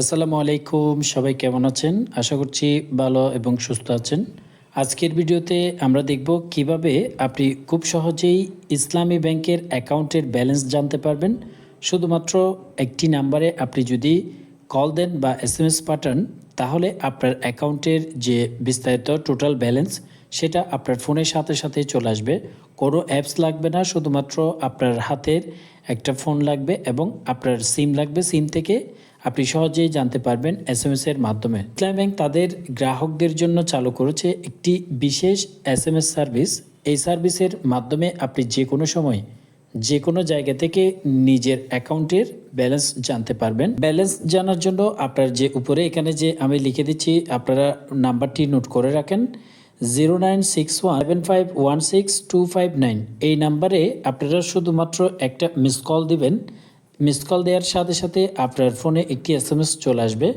আসসালামু আলাইকুম, সবাই কেমন আছেন? আশা করছি ভালো এবং সুস্থ আছেন। আজকের ভিডিওতে আমরা দেখব কীভাবে আপনি খুব সহজেই ইসলামী ব্যাংকের অ্যাকাউন্টের ব্যালেন্স জানতে পারবেন। শুধুমাত্র একটি নাম্বারে আপনি যদি কল দেন বা এস এম এস পাঠান, তাহলে আপনার অ্যাকাউন্টের যে বিস্তারিত টোটাল ব্যালেন্স, সেটা আপনার ফোনের সাথে সাথে চলে আসবে। কোনো অ্যাপস লাগবে না, শুধুমাত্র আপনার হাতের একটা ফোন লাগবে এবং আপনার সিম লাগবে। সিম থেকে আপনি সহজেই জানতে পারবেন এস এম এর মাধ্যমে। ইসলাম ব্যাংক তাদের গ্রাহকদের জন্য চালু করেছে একটি বিশেষ এস এম এস সার্ভিস এই সার্ভিসের মাধ্যমে আপনি যে কোনো সময় যে কোনো জায়গা থেকে নিজের অ্যাকাউন্টের ব্যালেন্স জানতে পারবেন। ব্যালেন্স জানার জন্য আপনার যে উপরে এখানে যে আমি লিখে দিচ্ছি, আপনারা নাম্বারটি নোট করে রাখেন। Zero nine six one seven five one six two five nine এই নাম্বারে আপনারা শুধুমাত্র একটা মিস কল দিবেন। মিস কল দেওয়ার সাথে সাথে আপনার ফোনে একটি এস এম এস চলে আসবে।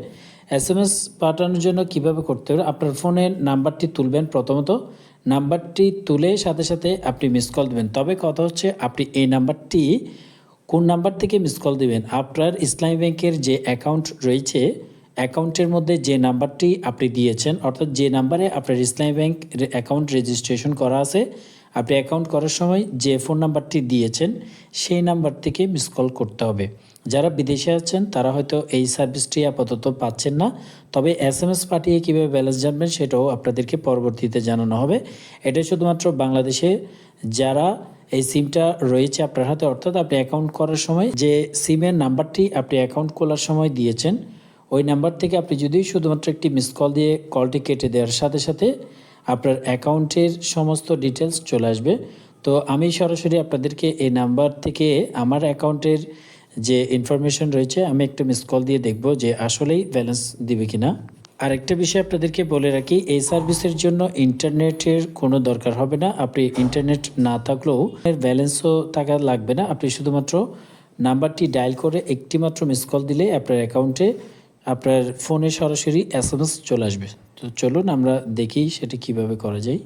এস এম এস পাঠানোর জন্য কীভাবে করতে হবে? আপনার ফোনে নাম্বারটি তুলবেন প্রথমত। নাম্বারটি তুলে সাথে সাথে আপনি মিস কল দেবেন। তবে কথা হচ্ছে আপনি এই নাম্বারটি কোন নাম্বার থেকে মিস কল দিবেন? আপনার ইসলামী ব্যাংকের যে অ্যাকাউন্ট রয়েছে অ্যাকাউন্টের মধ্যে যে নাম্বারটি আপনি দিয়েছেন, অর্থাৎ যে নাম্বারে আপনার ইসলামী ব্যাংক অ্যাকাউন্ট রেজিস্ট্রেশন করা আছে, আপনি অ্যাকাউন্ট করার সময় যে ফোন নাম্বারটি দিয়েছেন, সেই নাম্বার থেকে মিস কল করতে হবে। যারা বিদেশে আছেন, তারা হয়তো এই সার্ভিসটি আপাতত পাচ্ছেন না। তবে এস এম এস পাঠিয়ে কীভাবে ব্যালেন্স জানবেন, সেটাও আপনাদেরকে পরবর্তীতে জানানো হবে। এটা শুধুমাত্র বাংলাদেশে যারা এই সিমটা রয়েছে আপনার হাতে, অর্থাৎ আপনি অ্যাকাউন্ট করার সময় যে সিমের নাম্বারটি আপনি অ্যাকাউন্ট খোলার সময় দিয়েছেন ওই নাম্বার থেকে আপনি যদি শুধুমাত্র একটি মিস কল দিয়ে কলটি কেটে দেওয়ার সাথে সাথে আপনার অ্যাকাউন্টের সমস্ত ডিটেলস চলে আসবে, তো আমি সরাসরি আপনাদেরকে এই নাম্বার থেকে আমার অ্যাকাউন্টের যে ইনফরমেশন রয়েছে, আমি একটা মিস কল দিয়ে দেখব যে আসলেই ব্যালেন্স দিবে কিনা। আরেকটা বিষয় আপনাদেরকে বলে রাখি, এই সার্ভিসের জন্য ইন্টারনেটের কোনো দরকার হবে না। আপনি ইন্টারনেট না থাকলেও এর ব্যালেন্সও থাকা লাগবে না। আপনি শুধুমাত্র নাম্বারটি ডায়াল করে একটি মাত্র মিস কল দিলে আপনার অ্যাকাউন্টে আপনার ফোনে সরাসরি এস এম এস চলে আসবে। তো চলুন আমরা দেখি সেটা কীভাবে করা যায়।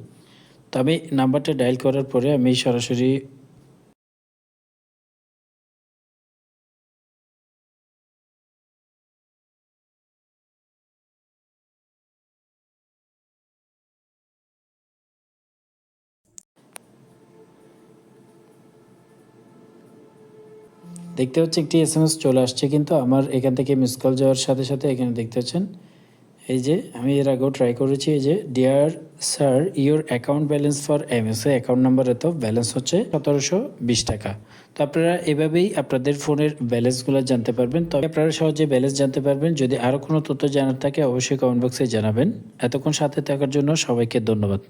তো আমি নাম্বারটা ডায়াল করার পরে আমি সরাসরি দেখতে হচ্ছে একটি এস এম এস চলে আসছে কিন্তু আমার এখান থেকে মিস কল যাওয়ার সাথে সাথে এখানে দেখতে পাচ্ছেন। এই যে আমি এর আগেও ট্রাই করেছি, এই যে dear sir your account balance for M S account number এত ব্যালেন্স হচ্ছে সতেরোশো বিশ টাকা। তো আপনারা এভাবেই আপনাদের ফোনের ব্যালেন্সগুলো জানতে পারবেন। তবে আপনারা সহজে ব্যালেন্স জানতে পারবেন। যদি আরও কোনো তথ্য জানার থাকে, অবশ্যই কমেন্ট বক্সে জানাবেন। এতক্ষণ সাথে থাকার জন্য সবাইকে ধন্যবাদ।